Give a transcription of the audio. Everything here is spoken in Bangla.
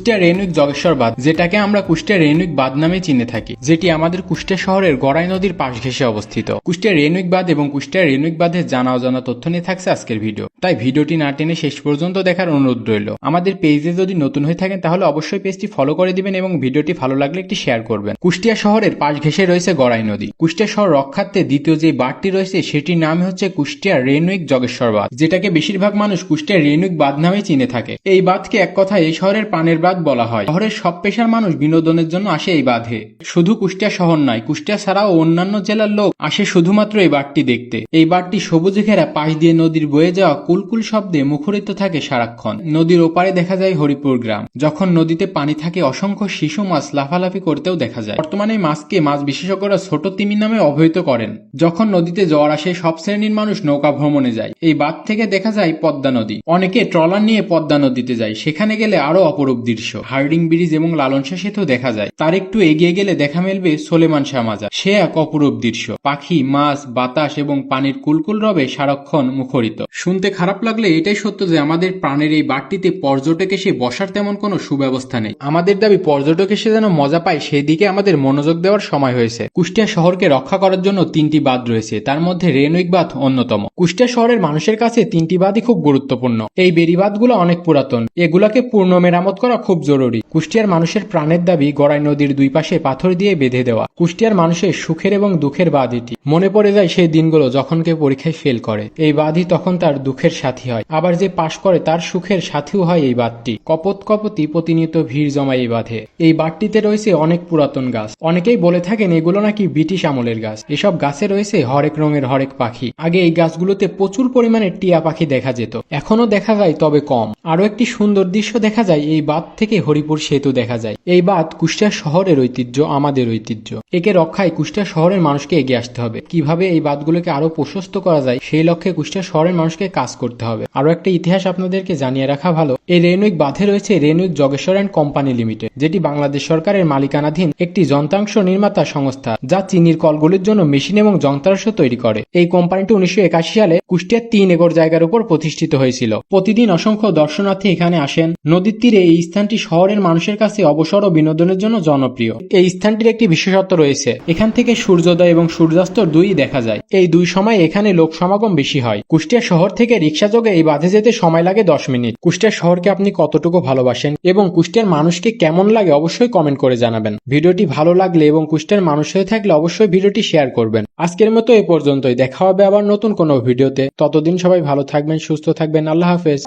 কুষ্টিয়া রেনুইক জগেশ্বর বাঁধ, যেটাকে আমরা কুষ্টিয়া রেনুইক বাঁধ নামে চিনে থাকি, যেটি আমাদের কুষ্টিয়া শহরের গড়াই নদীর পাশ ঘেঁষে অবস্থিত। কুষ্টিয়া রেনুইক বাঁধ এবং কুষ্টিয়া রেনুইক বাঁধের জানা অজানা তথ্য নিয়ে থাকছে আজকের ভিডিও। তাই ভিডিওটি না টেনে শেষ পর্যন্ত দেখার অনুরোধ রইল। আমাদের পেজে যদি নতুন হয়ে থাকেন, তাহলে অবশ্যই পেজটি ফলো করে দিবেন এবং ভিডিওটি ভালো লাগলে একটি শেয়ার করবেন। কুষ্টিয়া শহরের পাশ ঘেঁষে রয়েছে গড়াই নদী। কুষ্টিয়া শহর রক্ষার্থে দ্বিতীয় যে বাঁধটি রয়েছে, সেটির নাম হচ্ছে কুষ্টিয়া রেনুইক জগেশ্বর বাঁধ, যেটাকে বেশিরভাগ মানুষ কুষ্টিয়া রেনুইক বাঁধ নামে চিনে থাকে। এই বাঁধকে এক কথায় এই শহরের প্রাণের বাঁধ বলা হয়। শহরের সব পেশার মানুষ বিনোদনের জন্য আসে এই বাঁধে। শুধু কুষ্টিয়া শহর নয়, কুষ্টিয়া ছাড়াও অন্যান্য জেলার লোক আসে শুধুমাত্র এই বাঁধটি দেখতে। এই বাঁধটি সবুজে ঘেরা, পাশ দিয়ে নদীর বয়ে যাওয়া কুলকুল শব্দে মুখরিত থাকে সারাক্ষণ। নদীর ওপারে দেখা যায় হরিপুর গ্রাম। যখন নদীতে পানি থাকে, অসংখ্য শিশু মাছ লাফালাফি করতেও দেখা যায়। বর্তমানে মাছকে মাছ বিশেষজ্ঞরা ছোট তিমি নামে অবহিত করেন। যখন নদীতে জ্বর আসে, সব শ্রেণির মানুষ নৌকা ভ্রমণে যায়। এই বাঁধ থেকে দেখা যায় পদ্মা নদী। অনেকে ট্রলার নিয়ে পদ্মা নদীতে যায়। সেখানে গেলে আরও অপরূপ দৃশ্য। হার্ডিং ব্রিজ এবং লালনসা সেতু দেখা যায়। তার একটু এগিয়ে গেলে দেখা মিলবে সোলেমান শাহ মাজার সে এক অপরূপ দৃশ্য। পাখি, মাছ, বাতাস এবং পানির কুলকুল রবে সারাক্ষণ মুখরিত। শুনতে খারাপ লাগলে এটাই সত্য যে আমাদের প্রাণের এই বাড়টিতে পর্যটক এসে বসার তেমন কোনো সুব্যবস্থা নেই। আমাদের দাবি পর্যটক এসে যেন মজা পায় সেই দিকে আমাদের মনোযোগ দেওয়ার সময় হয়েছে। কুষ্টিয়া শহরকে রক্ষা করার জন্য তিনটি বাঁধ রয়েছে। তার মধ্যে রেনুইক বাঁধ অন্যতম। কুষ্টিয়া শহরের মানুষের কাছে তিনটি বাঁধই খুব গুরুত্বপূর্ণ। এই বেড়িবাঁধগুলো অনেক পুরাতন। এগুলাকে পূর্ণ মেরামত করা জরুরি। কুষ্টিয়ার মানুষের প্রাণের দাবি, গড়াই নদীর দুই পাশে পাথর দিয়ে বেঁধে দেওয়া। কুষ্টিয়ার মানুষের সুখের এবং দুঃখের বাঁধ এটি মনে পড়ে যায় সেই দিনগুলো যখন কেউ পরীক্ষায় ফেল করে। এই বাঁধই তখন তার দুঃখের সাথী হয়। আবার যে পাশ করে তার সুখের সাথীও হয় এই বাঁধটি। কপত কপতি প্রতিনিয়ত ভিড় জমায় এই বাঁধে। এই বাঁধটিতে রয়েছে অনেক পুরাতন গাছ। অনেকেই বলে থাকেন এগুলো নাকি ব্রিটিশ আমলের গাছ। এসব গাছে রয়েছে হরেক রঙের হরেক পাখি। আগে এই গাছগুলোতে প্রচুর পরিমাণে টিয়া পাখি দেখা যেত। এখনও দেখা যায় তবে কম। আরও একটি সুন্দর দৃশ্য দেখা যায় এই বাঁধ থেকে হরিপুর সেতু দেখা যায়। এই বাঁধ কুষ্টিয়া শহরের ঐতিহ্য, আমাদের ঐতিহ্য। একে রক্ষায় কুষ্টিয়া শহরের মানুষকে এগিয়ে আসতে হবে। কীভাবে এই বাঁধগুলোকে আরও প্রশস্ত করা যায়, সেই লক্ষ্যে কুষ্টিয়া শহরের মানুষকে কাজ করতে হবে। আরও একটা ইতিহাস আপনাদেরকে জানিয়ে রাখা ভালো, এই রেনুইক বাঁধে রয়েছে রেনুইক জগেশ্বর অ্যান্ড কোম্পানি লিমিটেড, যেটি বাংলাদেশ সরকারের মালিকানাধীন একটি যন্ত্রাংশ নির্মাতা সংস্থা, যা চিনির কলগুলির জন্য মেশিন এবং যন্ত্রাংশ তৈরি করে। এই কোম্পানিটি উনিশশো একাশি সালে কুষ্টিয়ার তিন একর জায়গার উপর প্রতিষ্ঠিত হয়েছিল। প্রতিদিন অসংখ্য দর্শনার্থী এখানে আসেন। নদীর তীরে এই স্থানটি শহরের মানুষের কাছে অবসর ও বিনোদনের জন্য জনপ্রিয়। এই স্থানটির একটি বিশেষত্ব রয়েছে। এখান থেকে সূর্যোদয় এবং সূর্যাস্ত দুই দেখা যায়। এই দুই সময় এখানে লোক সমাগম বেশি হয়। কুষ্টিয়া শহর থেকে রিক্সা যোগে এই বাঁধে যেতে সময় লাগে দশ মিনিট। কুষ্টিয়া শহরকে আপনি কতটুকু ভালোবাসেন এবং কুষ্টিয়ার মানুষকে কেমন লাগে অবশ্যই কমেন্ট করে জানাবেন। ভিডিওটি ভালো লাগলে এবং কুষ্টিয়ার মানুষ হয়ে থাকলে অবশ্যই ভিডিওটি শেয়ার করবেন। আজকের মতো এ পর্যন্তই। দেখা হবে আবার নতুন কোনো ভিডিওতে। ততদিন সবাই ভালো থাকবেন, সুস্থ থাকবেন। আল্লাহ হাফেজ।